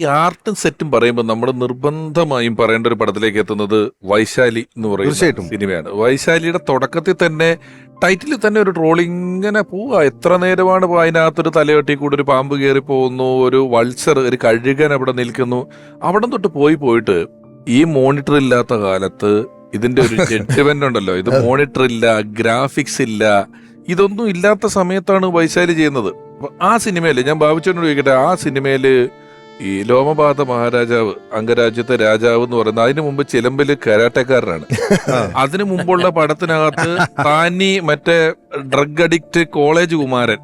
ഈ ആർട്ടും സെറ്റും പറയുമ്പോൾ നമ്മൾ നിർബന്ധമായും പറയേണ്ട ഒരു പടത്തിലേക്ക് എത്തുന്നത് വൈശാലി എന്ന് പറയുന്ന തീർച്ചയായിട്ടും. സിനിമയാണ്. വൈശാലിയുടെ തുടക്കത്തിൽ തന്നെ ടൈറ്റിലിൽ തന്നെ ഒരു ട്രോളിങ് ഇങ്ങനെ പോവുക എത്ര നേരമാണ് അതിനകത്തൊരു തലയൊട്ടി കൂടെ ഒരു പാമ്പ് കയറി പോകുന്നു ഒരു വൾച്ചർ ഒരു കഴുകൻ അവിടെ നിൽക്കുന്നു. അവിടെ തൊട്ട് പോയി പോയിട്ട് ഈ മോണിറ്റർ ഇല്ലാത്ത കാലത്ത് ഇതിന്റെ ഒരു ജഡ്ജ്മെന്റ് ഉണ്ടല്ലോ. ഇത് മോണിറ്റർ ഇല്ല ഗ്രാഫിക്സ് ഇല്ല ഇതൊന്നും ഇല്ലാത്ത സമയത്താണ് വൈശാലി ചെയ്യുന്നത്. ആ സിനിമയിൽ ഞാൻ ഭാവിച്ചോണ്ട് ചോദിക്കട്ടെ ആ സിനിമയിൽ ഈ ലോമപാത മഹാരാജാവ് അംഗരാജ്യത്തെ രാജാവ് എന്ന് പറയുന്നത് അതിനു മുമ്പ് ചിലമ്പിൽ കരാട്ടക്കാരനാണ്. അതിനു മുമ്പുള്ള പടത്തിനകത്ത് താനി മറ്റേ ഡ്രഗ് അഡിക്റ്റ് കോളേജ് കുമാരൻ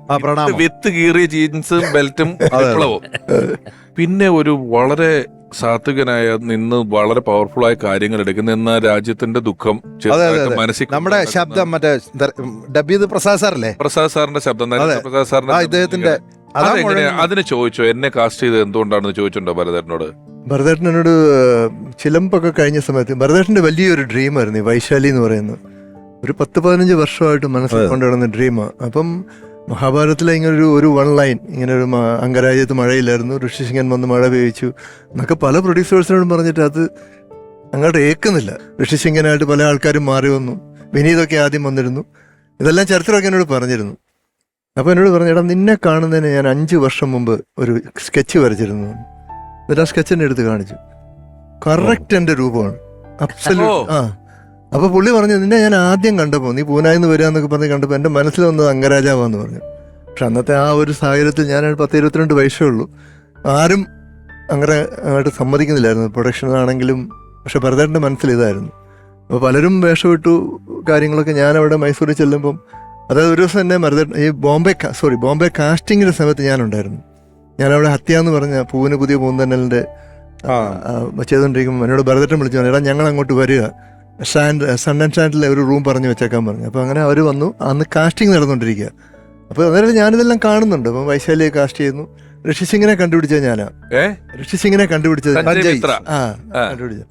വിത്ത് കീറിയ ജീൻസും ബെൽറ്റും വിപ്ലവും. പിന്നെ ഒരു വളരെ സാത്വികനായ നിന്ന് വളരെ പവർഫുൾ ആയ കാര്യങ്ങൾ എടുക്കുന്ന എന്ന രാജ്യത്തിന്റെ ദുഃഖം. മനസ്സിൽ നമ്മുടെ ശബ്ദം മറ്റേ ഡബ് ചെയ്ത് പ്രസാദ് സാറല്ലേ? പ്രസാദ് സാറിന്റെ ശബ്ദം പ്രസാദ് സാറിന്റെ ഇദ്ദേഹത്തിന്റെ ഇങ്ങനെ. അതാ അതെങ്ങനെയാ? അതിന് ചോദിച്ചോ എന്നെ കാസ്റ്റ് ചെയ്ത് എന്തുകൊണ്ടാണെന്ന് ചോദിച്ചിട്ടുണ്ടോ ഭരതേട്ടനോട്? ഭരതേട്ടൻ എന്നോട് ചിലമ്പൊക്കെ കഴിഞ്ഞ സമയത്ത് ഭരതേട്ടന്റെ വലിയൊരു ഡ്രീമായിരുന്നു ഈ വൈശാലി എന്ന് പറയുന്നത്. ഒരു പത്ത് പതിനഞ്ച് വർഷമായിട്ട് മനസ്സിൽ. കൊണ്ടുവരുന്ന ഡ്രീമാണ് അപ്പം മഹാഭാരതത്തിലെ ഇങ്ങനെ ഒരു ഒരു വൺ ലൈൻ ഇങ്ങനെ ഒരു അംഗരാജ്യത്ത് മഴയില്ലായിരുന്നു ഋഷിസിംഗൻ വന്ന് മഴ പെയ്ച്ചു എന്നൊക്കെ പല പ്രൊഡ്യൂസേഴ്സിനോടും പറഞ്ഞിട്ട് അത് അങ്ങോട്ട് ഏക്കുന്നില്ല. ഋഷിസിംഗനായിട്ട് പല ആൾക്കാരും മാറി വന്നു. വിനീതൊക്കെ ആദ്യം വന്നിരുന്നു. ഇതെല്ലാം ചരിത്രമൊക്കെ എന്നോട് പറഞ്ഞിരുന്നു. അപ്പോൾ എന്നോട് പറഞ്ഞു എടാ നിന്നെ കാണുന്നതിന് ഞാൻ അഞ്ച് വർഷം മുമ്പ് ഒരു സ്കെച്ച് വരച്ചിരുന്നു. എന്നിട്ട് ആ സ്കെച്ച് എന്നെ എടുത്ത് കാണിച്ചു കറക്റ്റ് എന്റെ രൂപമാണ്. അബ്സല്യൂട്ട് ആ. അപ്പൊ പുള്ളി പറഞ്ഞു നിന്നെ ഞാൻ ആദ്യം കണ്ടപ്പോൾ നീ പൂനായിന്ന് വരിക എന്നൊക്കെ പറഞ്ഞ് കണ്ടപ്പോ എന്റെ മനസ്സിൽ വന്നത് അംഗരാജാവാന്ന് പറഞ്ഞു. പക്ഷെ അന്നത്തെ ആ ഒരു സാഹചര്യത്തിൽ ഞാൻ പത്ത് ഇരുപത്തിരണ്ട് വയസ്സേ ഉള്ളൂ. ആരും അങ്ങനെ അങ്ങോട്ട് സമ്മതിക്കുന്നില്ലായിരുന്നു. പ്രൊഡക്ഷൻ ആണെങ്കിലും പക്ഷെ ഭരതേട്ടന്റെ മനസ്സിൽ ഇതായിരുന്നു. അപ്പോൾ പലരും വേഷമിട്ടു കാര്യങ്ങളൊക്കെ ഞാൻ അവിടെ മൈസൂരിൽ ചെല്ലുമ്പം അതായത് ഒരു ദിവസം എന്നെ മരുതൻ ഈ ബോംബെ സോറി ബോംബെ കാസ്റ്റിങ്ങിന്റെ സമയത്ത് ഞാനുണ്ടായിരുന്നു. ഞാനവിടെ ഹത്യ എന്ന് പറഞ്ഞ പൂവിന് പുതിയ പൂന്തന്നലിന്റെ ചെയ്തുകൊണ്ടിരിക്കുമ്പോൾ എന്നോട് ഭരതട്ടം വിളിച്ചു പറഞ്ഞു, എടാ ഞങ്ങൾ അങ്ങോട്ട് വരിക. സ്റ്റാൻഡ് സൺ ആൻഡ് സ്റ്റാൻഡിലെ ഒരു റൂം പറഞ്ഞു വെച്ചേക്കാൻ പറഞ്ഞു. അപ്പോൾ അങ്ങനെ അവർ വന്നു. അന്ന് കാസ്റ്റിംഗ് നടന്നുകൊണ്ടിരിക്കുക. അപ്പോൾ അന്നേരം ഞാനിതെല്ലാം കാണുന്നുണ്ട്. അപ്പം വൈശാലിയെ കാസ്റ്റ് ചെയ്യുന്നു. ഋഷി സിംഗിനെ കണ്ടുപിടിച്ചത് ഞാനാ. ഋഷി സിംഗിനെ കണ്ടുപിടിച്ചത് ആ. കണ്ടുപിടിച്ചത്.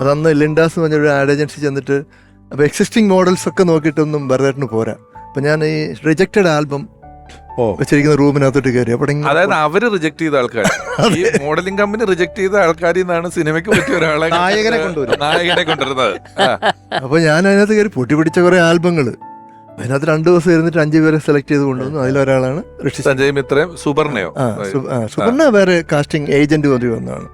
അതന്ന് ലിൻഡാസ് പറഞ്ഞൊരു ആഡ് ഏജൻസി ചെന്നിട്ട് അപ്പോൾ എക്സിസ്റ്റിംഗ് മോഡൽസ് ഒക്കെ നോക്കിയിട്ടൊന്നും ഭരതേട്ടന് പോരാ. അപ്പം ഞാൻ ഈ റിജക്റ്റഡ് ആൽബം ഓ. വെച്ചിരിക്കുന്ന റൂമിനകത്തോട്ട് കയറി. അപ്പോൾ അതായത് അവർ റിജക്ട് ചെയ്ത ആൾക്കാർ ഈ മോഡലിംഗ് കമ്പനി റിജക്ട് ചെയ്ത ആൾക്കാരിൽ നിന്നാണ് സിനിമയ്ക്ക് പറ്റിയ ഒരാളെ നായകനെ കൊണ്ടുവരും. നായകനെ കൊണ്ടുവരുന്നത്. അപ്പൊ ഞാൻ അതിനകത്ത് കയറി പൊട്ടി പിടിച്ച കുറേ ആൽബങ്ങൾ അതിനകത്ത് രണ്ടു ദിവസം ഇരുന്നിട്ട് അഞ്ചു പേരെ സെലക്ട് ചെയ്ത് കൊണ്ടുവന്നു. അതിലൊരാളാണ് ഋഷി. സഞ്ജയ് മിത്രയും സുബർണയോ? ആ സു- ആ, സുവർണ വേറെ കാസ്റ്റിംഗ് ഏജന്റ് വന്നതാണ്.